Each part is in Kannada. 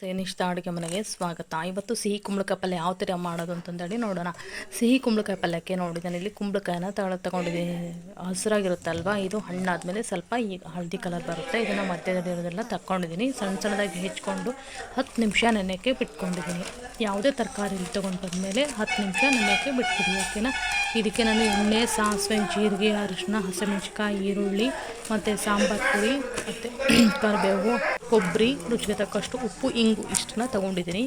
ಸೇನಿಷ್ಠ ಅಡುಗೆ ಮನೆಗೆ ಸ್ವಾಗತ. ಇವತ್ತು ಸಿಹಿ ಕುಂಬಳಕಾಯಿ ಪಲ್ಯ ಯಾವ ಥರ ಮಾಡೋದು ಅಂತಂದೇಳಿ ನೋಡೋಣ. ಸಿಹಿ ಕುಂಬಳಕಾಯಿ ಪಲ್ಯಕ್ಕೆ ನೋಡಿದ್ದೇನೆ ಇಲ್ಲಿ ಕುಂಬಳಕಾಯಿನ ತಗೊಳ ತಗೊಂಡಿದ್ದೀನಿ ಹಸಿರಾಗಿರುತ್ತಲ್ವಾ? ಇದು ಹಣ್ಣಾದಮೇಲೆ ಸ್ವಲ್ಪ ಈ ಹಳದಿ ಕಲರ್ ಬರುತ್ತೆ. ಇದನ್ನು ಮಧ್ಯದಲ್ಲಿರೋದೆಲ್ಲ ತಗೊಂಡಿದ್ದೀನಿ ಸಣ್ಣ ಸಣ್ಣದಾಗಿ ಹೆಚ್ಕೊಂಡು ಹತ್ತು ನಿಮಿಷ ನೆನೆಯೋಕ್ಕೆ ಬಿಟ್ಕೊಂಡಿದ್ದೀನಿ. ಯಾವುದೇ ತರಕಾರಿ ತೊಗೊಂಡು ಬಂದಮೇಲೆ ಹತ್ತು ನಿಮಿಷ ನೆನೆಯೋಕ್ಕೆ ಬಿಟ್ಬಿಡಿ, ಓಕೆನಾ? ಇದಕ್ಕೆ ನಾನು ಎಣ್ಣೆ, ಸಾಸಿವೆ, ಜೀರಿಗೆ ಅರಿಶಿನ ಹಸಿಮೆಣ್ಸಿಕಾಯಿ ಈರುಳ್ಳಿ, ಮತ್ತು ಸಾಂಬಾರು ಪುಡಿ, ಮತ್ತು ಕರಿಬೇವು. ಕೊಬ್ಬರಿ, ರುಚಿಗೆ ತಕ್ಕಷ್ಟು ಉಪ್ಪು, ಇಂಗು ಇಷ್ಟನ್ನ ತೊಗೊಂಡಿದ್ದೀನಿ.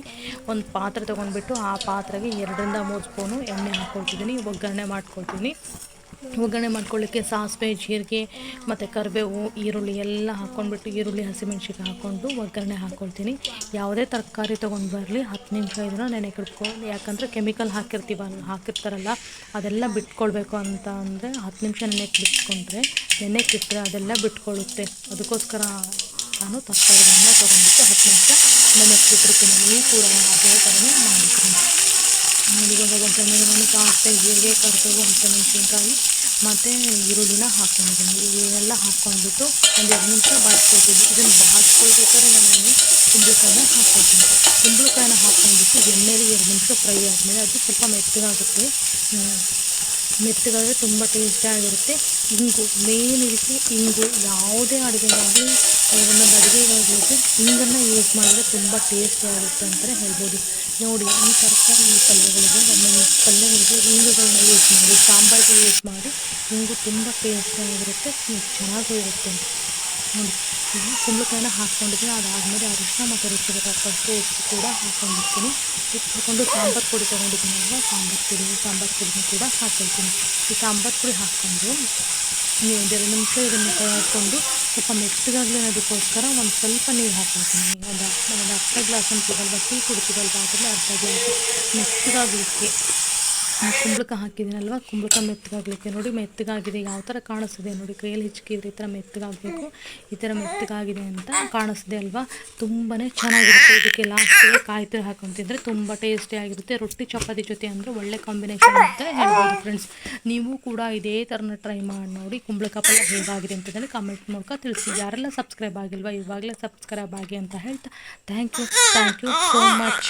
ಒಂದು ಪಾತ್ರೆ ತೊಗೊಂಡ್ಬಿಟ್ಟು ಆ ಪಾತ್ರೆಗೆ ಎರಡರಿಂದ ಮೂರು ಸ್ಪೂನು ಎಣ್ಣೆ ಹಾಕ್ಕೊಳ್ತಿದ್ದೀನಿ ಒಗ್ಗರಣೆ ಮಾಡ್ಕೊಳ್ತೀನಿ. ಒಗ್ಗರಣೆ ಮಾಡ್ಕೊಳ್ಳಿಕ್ಕೆ ಸಾಸಿವೆ, ಜೀರಿಗೆ ಮತ್ತು ಕರಿಬೇವು, ಈರುಳ್ಳಿ ಎಲ್ಲ ಹಾಕ್ಕೊಂಡ್ಬಿಟ್ಟು ಈರುಳ್ಳಿ ಹಸಿಮೆಣ್ಸಿಕಾಯಿ ಹಾಕ್ಕೊಂಡು ಒಗ್ಗರಣೆ ಹಾಕ್ಕೊಳ್ತೀನಿ ಯಾವುದೇ ತರಕಾರಿ ತೊಗೊಂಡು ಬರಲಿ, ಹತ್ತು ನಿಮಿಷ ಇದನ್ನು ನೆನೆ ಕಿಡ್ಕೊಂಡು ಯಾಕಂದರೆ ಕೆಮಿಕಲ್ ಹಾಕಿರ್ತೀವಲ್ಲ ಹಾಕಿರ್ತಾರಲ್ಲ, ಅದೆಲ್ಲ ಬಿಟ್ಕೊಳ್ಬೇಕು ಅಂತ ಅಂದರೆ ಹತ್ತು ನಿಮಿಷ ನೆನೆಗೆ ಬಿಟ್ಕೊಂಡ್ರೆ ನೆನೆಕ್ಕಿಟ್ಟರೆ ಅದೆಲ್ಲ ಬಿಟ್ಕೊಳ್ಳುತ್ತೆ ಅದಕ್ಕೋಸ್ಕರ ನಾನು ತರಕಾರಿಗಳನ್ನ ತೊಗೊಂಡ್ಬಿಟ್ಟು ಹತ್ತು ನಿಮಿಷ ನೆನೆಸ್ಬಿಟ್ಟಿರ್ತೀನಿ ನೀವು ಕೂಡ ಅದೇ ಥರನೇ ಮಾಡಿದ್ದೀನಿ ನೋಡಿ ಒಂದು ಒಗ್ಗರಣೆಗೆ ನಾನು ಕರ್ಕೊಂಡು ಜೀರಿಗೆ ಕರಿಬೇವು ಮತ್ತು ಈರುಳ್ಳಿನ ಹಾಕ್ಕೊಂಡಿದ್ದೀನಿ ಇವೆಲ್ಲ ಹಾಕ್ಕೊಂಡ್ಬಿಟ್ಟು ಒಂದು ಎರಡು ನಿಮಿಷ ಬಾಡಿಸ್ಕೊಳ್ತೀನಿ ಇದನ್ನು ಬಾಡಿಸ್ಕೊಳ್ಬೇಕಾದ್ರೆ ನಾನು ಕುಂಬಳಕಾಯಿನ ಹಾಕ್ಕೊಳ್ತೀನಿ. ಕುಂಬಳಕಾಯಿನ ಹಾಕ್ಕೊಂಡ್ಬಿಟ್ಟು ಎಣ್ಣೆಲಿ ಎರಡು ನಿಮಿಷ ಫ್ರೈ ಆದಮೇಲೆ ಅದು ಸ್ವಲ್ಪ ಮೆತ್ತಗಾಗುತ್ತೆ. ಮೆತ್ತಗಾದರೆ ತುಂಬ ಟೇಸ್ಟಿಯಾಗಿರುತ್ತೆ ಇಂಗು ಮೇನ್ ಇದಕ್ಕೆ ಇಂಗು, ಯಾವುದೇ ಅಡುಗೆಗಾಗಲಿ ಒಂದೊಂದು ಅಡುಗೆಗಾಗಲಿ ಇಂಗನ್ನು ಯೂಸ್ ಮಾಡಿದ್ರೆ ತುಂಬ ಟೇಸ್ಟಿ ಆಗುತ್ತೆ ಅಂತಲೇ ಹೇಳ್ಬೋದು. ನೋಡಿ, ಈ ತರಕಾರಿ ಪಲ್ಯಗಳಿಗೆ ಒಂದೊಂದು ಪಲ್ಯಗಳಿಗೆ ಇಂಗುಗಳನ್ನ ಯೂಸ್ ಮಾಡಿ ಸಾಂಬಾರಿಗೆ ಯೂಸ್ ಮಾಡಿ, ಇಂಗು ತುಂಬ ಟೇಸ್ಟಿಯಾಗಿರುತ್ತೆ ಚೆನ್ನಾಗೂ ಇರುತ್ತೆ ನೋಡಿ. ಕುಂಬಳಕಾಯಿನ ಹಾಕ್ಕೊಂಡಿದ್ದೀನಿ. ಅದಾದಮೇಲೆ ಅರಿಶಿನ ಮತ್ತು ರುಚಿಗೆ ತಕ್ಕಷ್ಟು ಉಪ್ಪು ಕೂಡ ಹಾಕ್ಕೊಂಡಿರ್ತೀನಿ. ಉಪ್ಪು ಹಾಕ್ಕೊಂಡು ಸಾಂಬಾರು ಪುಡಿ ತೊಗೊಂಡಿದ್ದೀನಲ್ವ ಸಾಂಬಾರು ಪುಡಿ, ಸಾಂಬಾರು ಪುಡಿನೂ ಕೂಡ ಹಾಕ್ಕೊಳ್ತೀನಿ. ಈ ಸಾಂಬಾರು ಪುಡಿ ಹಾಕ್ಕೊಂಡು ನೀವು ಒಂದೆರಡು ನಿಮಿಷ ಇದನ್ನು ಹಾಕ್ಕೊಂಡು ಸ್ವಲ್ಪ ಮೆತ್ತಗಾಗಲಿ ಅನ್ನೋದಕ್ಕೋಸ್ಕರ ಒಂದು ಸ್ವಲ್ಪ ನೀರು ಹಾಕೊಳ್ತೀನಿ ಒಂದು ಒಂದು ಅರ್ಧ ಗ್ಲಾಸ್ ಅಂತೀವಲ್ವ ಟೀ ಕುಡ್ತೀವಲ್ವ? ಅದರಲ್ಲಿ ಅರ್ಧ ಗ್ಲಾಸ್ ಮೆತ್ತಗಾಗಲಿಕ್ಕೆ. ಕುಂಬಳಕಾಯಿ ಹಾಕಿದ್ದೀನಲ್ವ? ಕುಂಬಳಕಾಯಿ ಮೆತ್ತಗಾಗಲಿಕ್ಕೆ ನೋಡಿ, ಮೆತ್ತಗಾಗಿದೆ. ಯಾವ ಥರ ಕಾಣಿಸ್ತಿದೆ ನೋಡಿ, ಕೈಯಲ್ಲಿ ಹಿಚ್ಕಿದ್ರೆ ಈ ಥರ ಮೆತ್ತಗಾಗಬೇಕು, ಈ ಥರ ಮೆತ್ತಗಾಗಿದೆ ಅಂತ ಕಾಣಿಸ್ತಿದೆ ಅಲ್ವಾ? ತುಂಬಾ ಚೆನ್ನಾಗಿರುತ್ತೆ. ಇದಕ್ಕೆ ಲಾಸ್ಟಿಗೆ ಕಾಯಿ ತುರಿ ಹಾಕೊಂತಿದ್ರೆ ತುಂಬ ಟೇಸ್ಟಿಯಾಗಿರುತ್ತೆ ರೊಟ್ಟಿ, ಚಪಾತಿ ಜೊತೆ ಅಂದರೆ ಒಳ್ಳೆ ಕಾಂಬಿನೇಷನ್ ಅಂತ ಹೇಳ್ಬೋದು ಫ್ರೆಂಡ್ಸ್ ನೀವು ಕೂಡ ಇದೇ ಥರನ ಟ್ರೈ ಮಾಡಿ ನೋಡಿ ಕುಂಬಳಕಾಯಿ ಪಲ್ಯ ಹೇಗಾಗಿದೆ ಅಂತಂದರೆ ಕಮೆಂಟ್ ಮೂಲಕ ತಿಳಿಸಿ. ಯಾರೆಲ್ಲ ಸಬ್ಸ್ಕ್ರೈಬ್ ಆಗಿಲ್ವಾ, ಇವಾಗಲೇ ಸಬ್ಸ್ಕ್ರೈಬ್ ಆಗಿ ಅಂತ ಹೇಳ್ತಾ thank you thank you so much